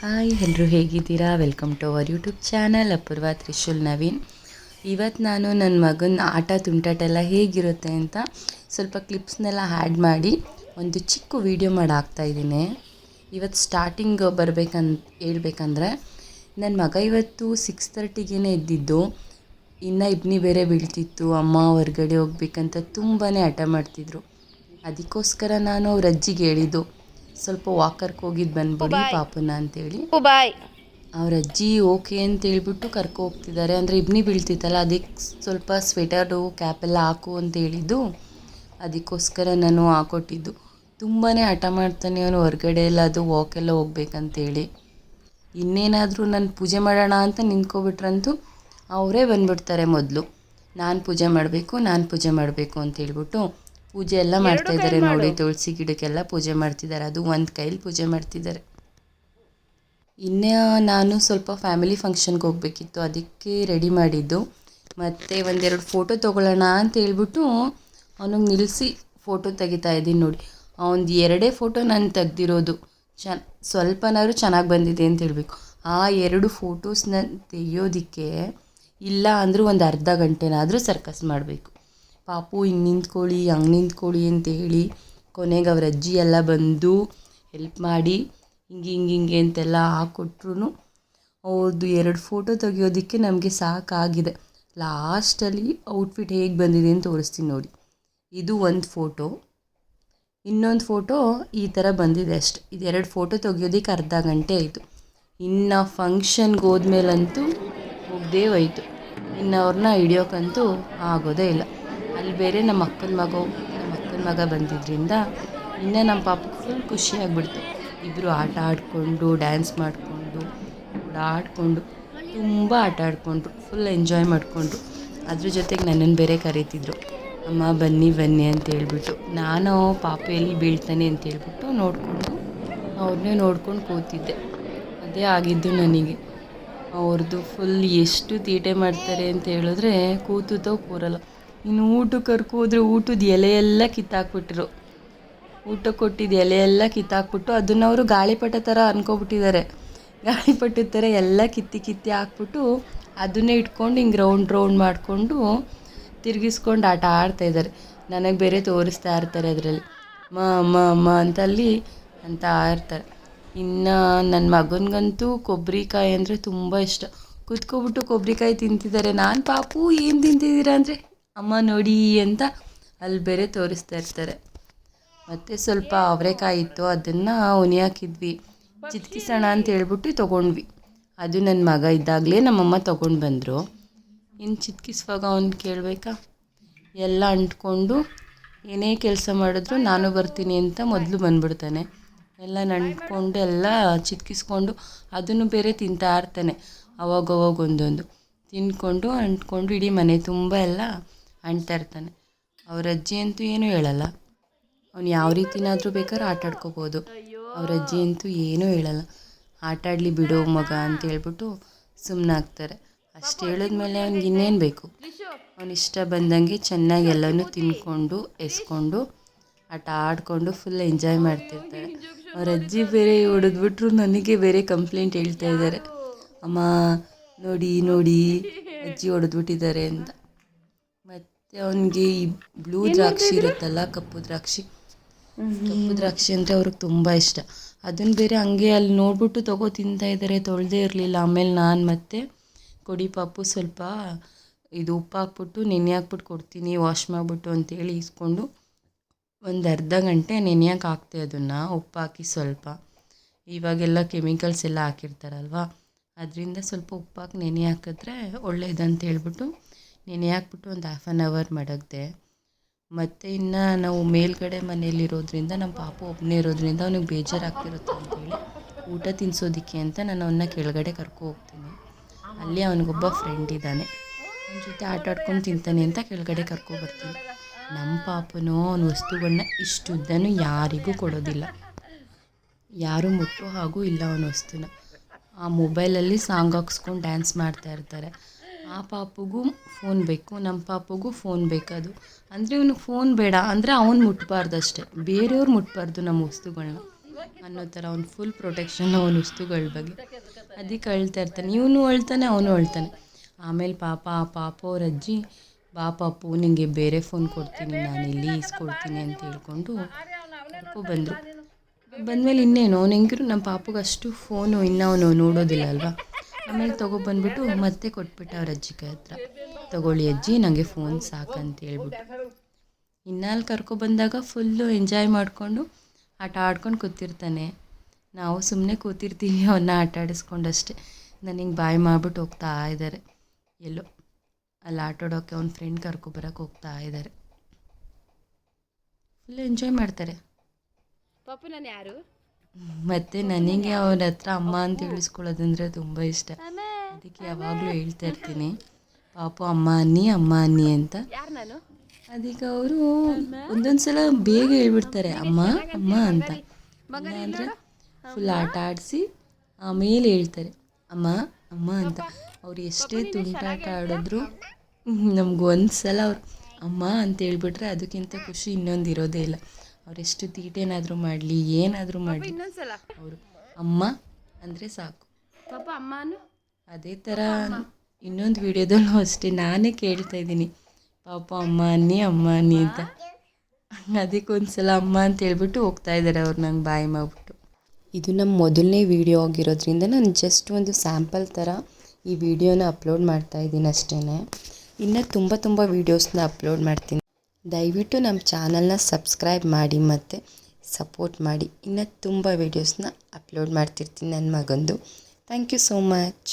Hi ಎಲ್ಲರೂ ಹೇಗಿದ್ದೀರಾ? Welcome to our YouTube channel Apoorva Trishul Naveen ಇವತ್ತು ನಾನು ನನ್ನ ಮಗನ ಆಟ ತುಂಟಾಟ ಹೇಗಿರುತ್ತೆ ಅಂತ ಸ್ವಲ್ಪ ಕ್ಲಿಪ್ಸ್ನೆಲ್ಲ ಆ್ಯಡ್ ಮಾಡಿ ಒಂದು ಚಿಕ್ಕ ವೀಡಿಯೋ ಹಾಕ್ತಾಯಿದ್ದೀನಿ ಇವತ್ತು ಸ್ಟಾರ್ಟಿಂಗ್ ಬರಬೇಕಂತ, ಹೇಳ್ಬೇಕಂದ್ರೆ ನನ್ನ ಮಗ ಇವತ್ತು ಸಿಕ್ಸ್ ತರ್ಟಿಗೇ ಎದ್ದಿದ್ದು. ಇನ್ನು ಇಬ್ನಿ ಬೇರೆ ಬೀಳ್ತಿತ್ತು. ಅಮ್ಮ ಹೊರ್ಗಡೆ ಹೋಗ್ಬೇಕಂತ ತುಂಬಾ ಹಠ ಮಾಡ್ತಿದ್ರು. ಅದಕ್ಕೋಸ್ಕರ ನಾನು ಅವ್ರ ಅಜ್ಜಿಗೆ ಹೇಳಿದ್ದು ಸ್ವಲ್ಪ ವಾಕರ್ಗೆ ಹೋಗಿದ್ದು ಬಂದ್ಬಿಡಿ ಪಾಪನ ಅಂತೇಳಿ. ಬಾಯ್. ಅವ್ರ ಅಜ್ಜಿ ಓಕೆ ಅಂತ ಹೇಳ್ಬಿಟ್ಟು ಕರ್ಕೊ ಹೋಗ್ತಿದ್ದಾರೆ. ಅಂದರೆ ಇಬ್ನಿ ಬೀಳ್ತಿತ್ತಲ್ಲ ಅದಕ್ಕೆ ಸ್ವಲ್ಪ ಸ್ವೆಟರು ಕ್ಯಾಪೆಲ್ಲ ಹಾಕು ಅಂತ ಹೇಳಿದ್ದು ಅದಕ್ಕೋಸ್ಕರ ನಾನು ಹಾಕೊಟ್ಟಿದ್ದು ತುಂಬಾ ಹಠ ಮಾಡ್ತಾನೆ ಅವನು ಹೊರ್ಗಡೆ ಎಲ್ಲ ಅದು ವಾಕೆಲ್ಲ ಹೋಗ್ಬೇಕಂತೇಳಿ. ಇನ್ನೇನಾದರೂ ನಾನು ಪೂಜೆ ಮಾಡೋಣ ಅಂತ ನಿಂತ್ಕೊಬಿಟ್ರಂತೂ ಅವರೇ ಬಂದ್ಬಿಡ್ತಾರೆ ಮೊದಲು. ನಾನು ಪೂಜೆ ಮಾಡಬೇಕು ನಾನು ಪೂಜೆ ಮಾಡಬೇಕು ಅಂತ ಹೇಳ್ಬಿಟ್ಟು ಪೂಜೆ ಎಲ್ಲ ಮಾಡ್ತಾ ಇದ್ದಾರೆ ನೋಡಿ ತುಳಸಿ ಗಿಡಕ್ಕೆಲ್ಲ ಪೂಜೆ ಮಾಡ್ತಿದ್ದಾರೆ ಅದು ಒಂದು ಕೈಲಿ ಪೂಜೆ ಮಾಡ್ತಿದ್ದಾರೆ ಇನ್ನೇ ನಾನು ಸ್ವಲ್ಪ ಫ್ಯಾಮಿಲಿ ಫಂಕ್ಷನ್ಗೆ ಹೋಗಬೇಕಿತ್ತು. ಅದಕ್ಕೆ ರೆಡಿ ಮಾಡಿದ್ದು. ಮತ್ತು ಒಂದೆರಡು ಫೋಟೋ ತೊಗೊಳ್ಳೋಣ ಅಂತ ಹೇಳ್ಬಿಟ್ಟು ಅವನಿಗೆ ನಿಲ್ಲಿಸಿ ಫೋಟೋ ತೆಗಿತಾ ಇದ್ದೀನಿ ನೋಡಿ. ಅವನದು ಎರಡೇ ಫೋಟೋ ನಾನು ತೆಗ್ದಿರೋದು. ಚೆನ್ನ ಸ್ವಲ್ಪನಾದ್ರು ಚೆನ್ನಾಗಿ ಬಂದಿದೆ ಅಂತ ಹೇಳಬೇಕು. ಆ ಎರಡು ಫೋಟೋಸ್ನ ತೆಗಿಯೋದಕ್ಕೆ ಇಲ್ಲ ಅಂದರೂ ಒಂದು ಅರ್ಧ ಗಂಟೆನಾದರೂ ಸರ್ಕಸ್ ಮಾಡಬೇಕು. ಪಾಪು ಹಿಂಗೆ ನಿಂತ್ಕೊಳ್ಳಿ, ಹಂಗೆ ನಿಂತ್ಕೊಳ್ಳಿ ಅಂತ ಹೇಳಿ ಕೊನೆಗೆ ಅವ್ರ ಅಜ್ಜಿ ಎಲ್ಲ ಬಂದು ಹೆಲ್ಪ್ ಮಾಡಿ, ಹಿಂಗೆ ಹಿಂಗೆ ಹಿಂಗೆ ಅಂತೆಲ್ಲ ಹಾಕ್ಕೊಟ್ರು ಅವ್ರದ್ದು ಎರಡು ಫೋಟೋ ತೆಗಿಯೋದಕ್ಕೆ ನಮಗೆ ಸಾಕಾಗಿದೆ. ಲಾಸ್ಟಲ್ಲಿ ಔಟ್ಫಿಟ್ ಹೇಗೆ ಬಂದಿದೆ ಅಂತ ತೋರಿಸ್ತೀನಿ ನೋಡಿ. ಇದು ಒಂದು ಫೋಟೋ ಇನ್ನೊಂದು ಫೋಟೋ ಈ ಥರ ಬಂದಿದೆ ಅಷ್ಟೆ. ಇದೆರಡು ಫೋಟೋ ತೆಗಿಯೋದಕ್ಕೆ ಅರ್ಧ ಗಂಟೆ ಆಯಿತು. ಇನ್ನು ಫಂಕ್ಷನ್ಗೆ ಹೋದ್ಮೇಲಂತೂ ಹೋಗದೇ ಹೋಯಿತು. ಇನ್ನು ಅವ್ರನ್ನ ಹಿಡಿಯೋಕ್ಕಂತೂ ಆಗೋದೇ ಇಲ್ಲ. ಅಲ್ಲಿ ಬೇರೆ ನಮ್ಮ ಅಕ್ಕನ ಮಗ, ನಮ್ಮ ಅಕ್ಕನ ಮಗ ಬಂದಿದ್ದರಿಂದ ಇನ್ನು ನಮ್ಮ ಪಾಪಕ್ಕೆ ಫುಲ್ ಖುಷಿಯಾಗ್ಬಿಡ್ತು. ಇಬ್ಬರು ಆಟ ಆಡಿಕೊಂಡು ಡ್ಯಾನ್ಸ್ ಮಾಡಿಕೊಂಡು ಓಡಾಡಿಕೊಂಡು ತುಂಬ ಆಟ ಆಡಿಕೊಂಡ್ರು ಫುಲ್ ಎಂಜಾಯ್ ಮಾಡಿಕೊಂಡ್ರು. ಅದ್ರ ಜೊತೆಗೆ ನನ್ನನ್ನು ಬೇರೆ ಕರೀತಿದ್ರು. ಅಮ್ಮ, ಬನ್ನಿ ಬನ್ನಿ ಅಂತ ಹೇಳ್ಬಿಟ್ಟು ನಾನು ಪಾಪ ಎಲ್ಲಿ ಬೀಳ್ತಾನೆ ಅಂತ ಹೇಳ್ಬಿಟ್ಟು ನೋಡಿಕೊಂಡು, ಅವ್ರನ್ನೇ ನೋಡ್ಕೊಂಡು ಕೂತಿದ್ದೆ. ಅದೇ ಆಗಿದ್ದು ನನಗೆ. ಅವ್ರದ್ದು ಫುಲ್ ಎಷ್ಟು ತೀಟೆ ಮಾಡ್ತಾರೆ ಅಂತ ಹೇಳಿದ್ರೆ ಕೂತುತ್ತೋ ಕೂರಲ್ಲ. ಇನ್ನು ಊಟಕ್ಕೆ ಕರ್ಕೊ ಹೋದ್ರೆ ಊಟದ ಎಲೆ ಎಲ್ಲ ಕಿತ್ತಾಕ್ಬಿಟ್ರು. ಊಟ ಕೊಟ್ಟಿದ್ದ ಎಲೆ ಎಲ್ಲ ಕಿತ್ತಾಕ್ಬಿಟ್ಟು ಅದನ್ನ ಅವರು ಗಾಳಿಪಟ ಥರ ಅನ್ಕೊಬಿಟ್ಟಿದ್ದಾರೆ. ಗಾಳಿಪಟ ಥರ ಎಲ್ಲ ಕಿತ್ತಿ ಕಿತ್ತಿ ಹಾಕ್ಬಿಟ್ಟು ಅದನ್ನೇ ಇಟ್ಕೊಂಡು ಹಿಂಗೆ ರೌಂಡ್ ರೌಂಡ್ ಮಾಡಿಕೊಂಡು ತಿರುಗಿಸ್ಕೊಂಡು ಆಟ ಆಡ್ತಾಯಿದ್ದಾರೆ ನನಗೆ ಬೇರೆ ತೋರಿಸ್ತಾ ಇರ್ತಾರೆ ಅದರಲ್ಲಿ. ಮ ಮ ಮ ಅಂತ ಅಲ್ಲಿ ಅಂತ ಆಡ್ತಾರೆ ಇನ್ನು ನನ್ನ ಮಗನಿಗಂತೂ ಕೊಬ್ಬರಿಕಾಯಿ ಅಂದರೆ ತುಂಬ ಇಷ್ಟ. ಕುತ್ಕೊಬಿಟ್ಟು ಕೊಬ್ಬರಿಕಾಯಿ ತಿಂತಿದ್ದಾರೆ. ನಾನು ಪಾಪು ಏನು ತಿಂತಿದ್ದೀರಾ ಅಂದರೆ? ಅಮ್ಮ ನೋಡಿ ಅಂತ ಅಲ್ಲಿ ಬೇರೆ ತೋರಿಸ್ತಾ ಇರ್ತಾರೆ. ಮತ್ತು ಸ್ವಲ್ಪ ಅವರೆಕಾಯಿ ಇತ್ತು, ಅದನ್ನು ಉನಿ ಹಾಕಿದ್ವಿ ಚಿತ್ಕಿಸೋಣ ಅಂತ ಹೇಳ್ಬಿಟ್ಟು ತೊಗೊಂಡ್ವಿ. ಅದು ನನ್ನ ಮಗ ಇದ್ದಾಗಲೇ ನಮ್ಮಮ್ಮ ತೊಗೊಂಡು ಬಂದರು. ಇನ್ನು ಚಿತ್ಕಿಸುವಾಗ ಅವ್ನು ಕೇಳಬೇಕಾ? ಎಲ್ಲ ಅಂಟ್ಕೊಂಡು ಏನೇ ಕೆಲಸ ಮಾಡಿದ್ರು ನಾನು ಬರ್ತೀನಿ ಅಂತ ಮೊದಲು ಬಂದ್ಬಿಡ್ತಾನೆ. ಎಲ್ಲ ನಂಟ್ಕೊಂಡು ಎಲ್ಲ ಚಿತ್ಕಿಸ್ಕೊಂಡು ಅದನ್ನು ಬೇರೆ ತಿಂತಾ ಇರ್ತಾನೆ. ಅವಾಗವಾಗ ಒಂದೊಂದು. ತಿಂದ್ಕೊಂಡು ಅಂಟ್ಕೊಂಡು ಇಡೀ ಮನೆ ತುಂಬ ಎಲ್ಲ ಅಂಟ್ತಾ ಇರ್ತಾನೆ. ಅವ್ರ ಅಜ್ಜಿ ಅಂತೂ ಏನೂ ಹೇಳಲ್ಲ. ಅವ್ನು ಯಾವ ರೀತಿನಾದರೂ ಬೇಕಾದ್ರೆ ಆಟ ಆಡ್ಕೋಬೋದು. ಅವ್ರ ಅಜ್ಜಿ ಅಂತೂ ಏನೂ ಹೇಳಲ್ಲ. ಆಟ ಆಡಲಿ ಬಿಡು ಮಗ ಅಂತ ಹೇಳ್ಬಿಟ್ಟು ಸುಮ್ಮನಾಗ್ತಾರೆ ಅಷ್ಟು ಹೇಳಿದ್ಮೇಲೆ ಅವ್ನಿಗೆ ಇನ್ನೇನು ಬೇಕು? ಅವ್ನು ಇಷ್ಟ ಬಂದಂಗೆ ಚೆನ್ನಾಗಿ ಎಲ್ಲನೂ ತಿನ್ಕೊಂಡು, ಎಸ್ಕೊಂಡು, ಆಟ ಆಡಿಕೊಂಡು ಫುಲ್ ಎಂಜಾಯ್ ಮಾಡ್ತಿರ್ತಾರೆ. ಅವ್ರ ಅಜ್ಜಿ ಬೇರೆ ಹೊಡೆದ್ಬಿಟ್ರು ನನಗೆ ಬೇರೆ ಕಂಪ್ಲೇಂಟ್ ಹೇಳ್ತಾ ಇದ್ದಾರೆ. ಅಮ್ಮ, ನೋಡಿ ನೋಡಿ, ಅಜ್ಜಿ ಹೊಡೆದ್ಬಿಟ್ಟಿದ್ದಾರೆ ಅಂತ. ಅವನಿಗೆ ಈ ಬ್ಲೂ ದ್ರಾಕ್ಷಿ ಇರುತ್ತಲ್ಲ ಕಪ್ಪು ದ್ರಾಕ್ಷಿ. ಕಪ್ಪು ದ್ರಾಕ್ಷಿ ಅಂದರೆ ಅವ್ರಿಗೆ ತುಂಬ ಇಷ್ಟ. ಅದನ್ನು ಬೇರೆ ಹಂಗೆ ಅಲ್ಲಿ ನೋಡ್ಬಿಟ್ಟು ತಗೋ ತಿಂತಾ ಇದ್ದಾರೆ ತೊಳೆದೇ ಇರಲಿಲ್ಲ. ಆಮೇಲೆ ನಾನು ಮತ್ತೆ ಕೊಡಿ ಪಾಪು ಸ್ವಲ್ಪ ಇದು ಉಪ್ಪು ಹಾಕ್ಬಿಟ್ಟು ನೆನೆ ಹಾಕ್ಬಿಟ್ಟು ಕೊಡ್ತೀನಿ ವಾಶ್ ಮಾಡಿಬಿಟ್ಟು ಅಂತೇಳಿ ಇಸ್ಕೊಂಡು ಒಂದು ಅರ್ಧ ಗಂಟೆ ನೆನೆಯಕ್ಕೆ ಹಾಕ್ತೆ ಅದನ್ನು ಉಪ್ಪು ಹಾಕಿ ಸ್ವಲ್ಪ. ಇವಾಗೆಲ್ಲ ಕೆಮಿಕಲ್ಸ್ ಎಲ್ಲ ಹಾಕಿರ್ತಾರಲ್ವ? ಅದರಿಂದ ಸ್ವಲ್ಪ ಉಪ್ಪು ಹಾಕಿ ನೆನೆ ಹಾಕಿದ್ರೆ ಒಳ್ಳೇದಂತ ಹೇಳ್ಬಿಟ್ಟು ನೆನೆ ಹಾಕ್ಬಿಟ್ಟು ಒಂದು ಹಾಫ್ ಆನ್ ಅವರ್ ಮಡಗಿದೆ? ಮತ್ತು ಇನ್ನು ನಾವು ಮೇಲ್ಗಡೆ ಮನೇಲಿರೋದ್ರಿಂದ ನಮ್ಮ ಪಾಪು ಒಬ್ಬನೇ ಇರೋದ್ರಿಂದ ಅವ್ನಿಗೆ ಬೇಜಾರಾಗ್ತಿರುತ್ತೆ ಅಂತೇಳಿ ಊಟ ತಿನ್ನಿಸೋದಕ್ಕೆ ಅಂತ ನಾನು ಅವನ್ನ ಕೆಳಗಡೆ ಕರ್ಕೊ ಹೋಗ್ತೀನಿ. ಅಲ್ಲಿ ಅವನಿಗೊಬ್ಬ ಫ್ರೆಂಡ್ ಇದ್ದಾನೆ. ಅವನ ಜೊತೆ ಆಟ ಆಡ್ಕೊಂಡು ತಿಂತಾನೆ ಅಂತ ಕೆಳಗಡೆ ಕರ್ಕೊಬರ್ತೀನಿ ನಮ್ಮ ಪಾಪನೂ ಅವನ ವಸ್ತುಗಳನ್ನ ಇಷ್ಟುದ್ದನೂ ಯಾರಿಗೂ ಕೊಡೋದಿಲ್ಲ. ಯಾರೂ ಮುಟ್ಟೋ ಹಾಗೂ ಇಲ್ಲ ಅವನ ವಸ್ತುನ. ಆ ಮೊಬೈಲಲ್ಲಿ ಸಾಂಗ್ ಹಾಕ್ಸ್ಕೊಂಡು ಡ್ಯಾನ್ಸ್ ಮಾಡ್ತಾ ಇರ್ತಾರೆ. ಆ ಪಾಪುಗೂ ಫೋನ್ ಬೇಕು ನಮ್ಮ ಪಾಪುಗೂ ಫೋನ್ ಬೇಕದು. ಅಂದರೆ ಇವನಿಗೆ ಫೋನ್ ಬೇಡ, ಅಂದರೆ ಅವ್ನು ಮುಟ್ಬಾರ್ದು ಅಷ್ಟೇ ಬೇರೆಯವ್ರು ಮುಟ್ಬಾರ್ದು ನಮ್ಮ ವಸ್ತುಗಳನ್ನ ಅನ್ನೋ ಥರ ಅವ್ನು ಫುಲ್ ಪ್ರೊಟೆಕ್ಷನ್ ಅವನ ವಸ್ತುಗಳ ಬಗ್ಗೆ. ಅದಕ್ಕೆ ಅಳ್ತಾ ಇರ್ತಾನೆ. ಇವನು ಅಳ್ತಾನೆ, ಅವನು ಅಳ್ತಾನೆ. ಆಮೇಲೆ ಪಾಪ, ಆ ಪಾಪ ಅವ್ರ ಅಜ್ಜಿ, ಬಾ ಪಾಪು ನಿಮಗೆ ಬೇರೆ ಫೋನ್ ಕೊಡ್ತೀನಿ, ನಾನು ಇಲ್ಲಿ ಇಸ್ಕೊಡ್ತೀನಿ ಅಂತ ಹೇಳ್ಕೊಂಡು ಬಂದರು. ಬಂದಮೇಲೆ ಇನ್ನೇನು, ಅವ್ನು ಹೆಂಗಿರು ನಮ್ಮ ಪಾಪಗೆ ಅಷ್ಟು ಫೋನು ಇನ್ನೂ ಅವನು ನೋಡೋದಿಲ್ಲ ಅಲ್ವಾ? ಆಮೇಲೆ ತೊಗೊಬಂದ್ಬಿಟ್ಟು ಮತ್ತೆ ಕೊಟ್ಬಿಟ್ಟೆ ಅವ್ರ ಕೈ ಹತ್ರ. ತಗೊಳ್ಳಿ ಅಜ್ಜಿ ನನಗೆ ಫೋನ್ ಸಾಕಂತ ಹೇಳ್ಬಿಟ್ಟು. ಕರ್ಕೊ ಬಂದಾಗ ಫುಲ್ಲು ಎಂಜಾಯ್ ಮಾಡಿಕೊಂಡು ಆಟ ಆಡ್ಕೊಂಡು ಕೂತಿರ್ತಾನೆ. ನಾವು ಸುಮ್ಮನೆ ಕೂತಿರ್ತೀವಿ ಅವನ್ನ ಆಟ ಆಡಿಸ್ಕೊಂಡಷ್ಟೇ. ನನಗೆ ಬಾಯ್ ಮಾಡಿಬಿಟ್ಟು ಹೋಗ್ತಾ ಇದ್ದಾರೆ ಎಲ್ಲೋ ಅಲ್ಲಿ ಆಟ ಆಡೋಕ್ಕೆ ಅವ್ನ ಫ್ರೆಂಡ್ ಕರ್ಕೊಬರಕ್ಕೆ ಹೋಗ್ತಾ ಇದ್ದಾರೆ ಫುಲ್ ಎಂಜಾಯ್ ಮಾಡ್ತಾರೆ. ಪಾಪು, ನಾನು ಯಾರು? ಮತ್ತು ನನಗೆ ಅವ್ರ ಹತ್ರ ಅಮ್ಮ ಅಂತ ತಿಳಿಸ್ಕೊಳ್ಳೋದಂದ್ರೆ ತುಂಬ ಇಷ್ಟ. ಅದಕ್ಕೆ ಯಾವಾಗಲೂ ಹೇಳ್ತಾ ಇರ್ತೀನಿ. ಪಾಪು ಅಮ್ಮ ಅನ್ನಿ ಅಮ್ಮ ಅನ್ನಿ ಅಂತ. ಅದಕ್ಕೆ ಅವರು ಒಂದೊಂದು ಸಲ ಬೇಗ ಹೇಳ್ಬಿಡ್ತಾರೆ, ಅಮ್ಮ ಅಮ್ಮ ಅಂತ. ಅಂದರೆ ಫುಲ್ ಆಟ ಆಡಿಸಿ ಆಮೇಲೆ ಹೇಳ್ತಾರೆ, ಅಮ್ಮ ಅಮ್ಮ ಅಂತ. ಅವ್ರು ಎಷ್ಟೇ ತುಂಟಾಟ ಆಡಿದ್ರು ನಮ್ಗೆ ಒಂದು ಸಲ ಅವ್ರು, ಅಮ್ಮ ಅಂತ ಹೇಳ್ಬಿಟ್ರೆ ಅದಕ್ಕಿಂತ ಖುಷಿ ಇನ್ನೊಂದು ಇರೋದೇ ಇಲ್ಲ. ಅವರೆಷ್ಟು ತೀಟೇನಾದರೂ ಮಾಡಲಿ ಏನಾದರೂ ಮಾಡಲಿ. ಇನ್ನೊಂದ್ಸಲ. ಅವರು ಅಮ್ಮ ಅಂದರೆ ಸಾಕು. ಪಾಪ ಅಮ್ಮನು? ಅದೇ ಥರ ಇನ್ನೊಂದು ವಿಡಿಯೋದಲ್ಲೂ ಅಷ್ಟೇ ನಾನೇ ಕೇಳ್ತಾ ಇದ್ದೀನಿ. ಪಾಪ ಅಮ್ಮ ಅನ್ನಿ ಅಮ್ಮ ಅನ್ನಿ ಅಂತ. ಅದಕ್ಕೊಂದ್ಸಲ ಅಮ್ಮ ಅಂತ ಹೇಳ್ಬಿಟ್ಟು ಹೋಗ್ತಾ ಇದ್ದಾರೆ ಅವ್ರು ನಂಗೆ ಬಾಯಿ ಮಾಡ್ಬಿಟ್ಟು. ಇದು ನಮ್ಮ ಮೊದಲನೇ ವಿಡಿಯೋ ಆಗಿರೋದ್ರಿಂದ ನಾನು ಜಸ್ಟ್ ಒಂದು ಸ್ಯಾಂಪಲ್ ಥರ ಈ ವಿಡಿಯೋನ ಅಪ್ಲೋಡ್ ಮಾಡ್ತಾ ಇದ್ದೀನಿ ಅಷ್ಟೇ ಇನ್ನು ತುಂಬ ತುಂಬ ವೀಡಿಯೋಸ್ನ ಅಪ್ಲೋಡ್ ಮಾಡ್ತೀನಿ. ದಯವಿಟ್ಟು ನಮ್ಮ ಚಾನಲ್ನ ಸಬ್ಸ್ಕ್ರೈಬ್ ಮಾಡಿ ಮತ್ತು ಸಪೋರ್ಟ್ ಮಾಡಿ. ಇನ್ನು ತುಂಬ ವೀಡಿಯೋಸ್ನ ಅಪ್ಲೋಡ್ ಮಾಡ್ತಿರ್ತೀನಿ ನನ್ನ ಮಗಂದು. Thank you so much